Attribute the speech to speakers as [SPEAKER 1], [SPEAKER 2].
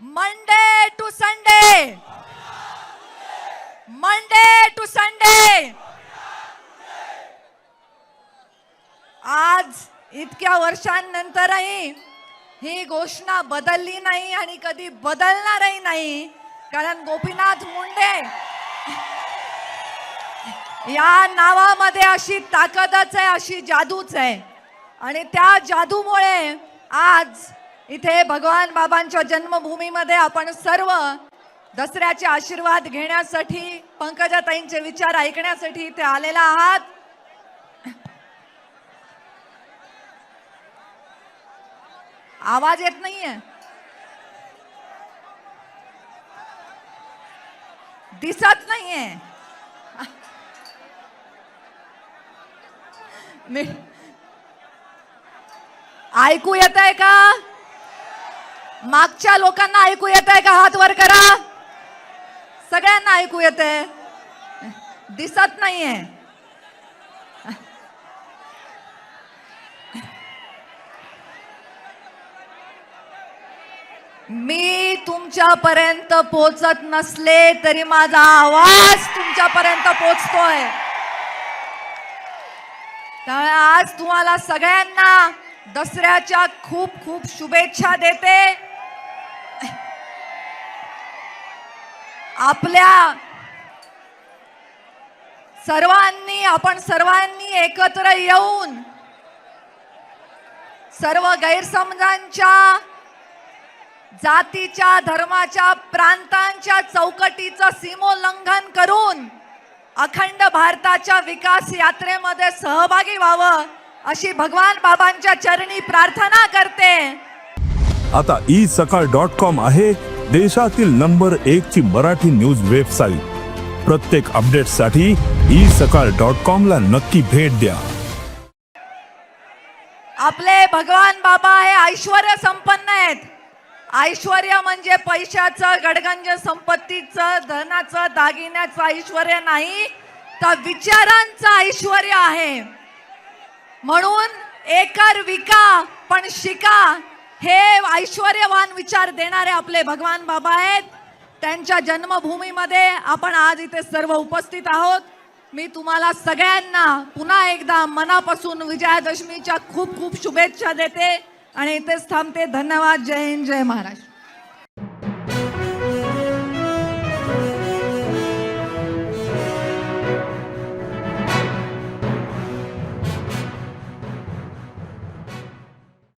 [SPEAKER 1] Monday to Sunday Monday to Sunday आज इतक्या वर्षांनंतरही ही घोषणा बदलली नाही आणि कधी बदलणारही नाही. कारण गोपीनाथ मुंडे या नावामध्ये अशी ताकदच आहे अशी जादूच आहे. आणि त्या जादूमुळे आज इथे भगवान बाबांच्या जन्मभूमीमध्ये आपण सर्व दसऱ्याचे आशीर्वाद घेण्यासाठी पंकजाताईंचे विचार ऐकण्यासाठी इथे आलेला आहात. आवाज येत नाहीये. दिसत नाहीये. ऐकू येत आहे का? मागच्या लोकांना ऐकू येत आहे का? हात वर करा. सगळ्यांना ऐकू येत आहे दिसत नाहीये. मी तुमच्यापर्यंत पोचत नसले तरी माझा आवाज तुमच्यापर्यंत पोचतोय त्यामुळे आज तुम्हाला सगळ्यांना दसऱ्याच्या खूप खूप शुभेच्छा देते. आपल्या सर्वांनी आपण सर्वांनी एकत्र येऊन सर्व गैरसमजांच्या जातीच्या धर्माच्या प्रांतांच्या चौकटीचं सीमोल्लंघन करून अखंड भारताच्या विकास यात्रेमध्ये सहभागी व्हावं अशी भगवान बाबांच्या चरणी प्रार्थना करते.
[SPEAKER 2] आता ई सकाळ डॉट कॉम आहे. देशातील नंबर एक ची मराठी न्यूज वेबसाईट. प्रत्येक अपडेटसाठी ई सकाळ डॉट कॉम ला नक्की भेट द्या.
[SPEAKER 1] आपले भगवान बाबा हे ऐश्वर संपन्न आहेत. ऐश्वर म्हणजे पैशाचं गडगंज संपत्तीचं धनाचं दागिन्याचं ऐश्वर नाही तर विचारांचं ऐश्वर आहे. म्हणून एकर विका पण शिका. हे ऐश्वर्यवान विचार देणारे आपले भगवान बाबा आहेत. त्यांच्या जन्मभूमीमध्ये आपण आज इथे सर्व उपस्थित आहोत. मी तुम्हाला सगळ्यांना पुन्हा एकदा मनापासून विजयादशमीच्या खूप खूप शुभेच्छा देते. आणि इथेच थांबते. धन्यवाद. जय हिंद. जय महाराष्ट्र.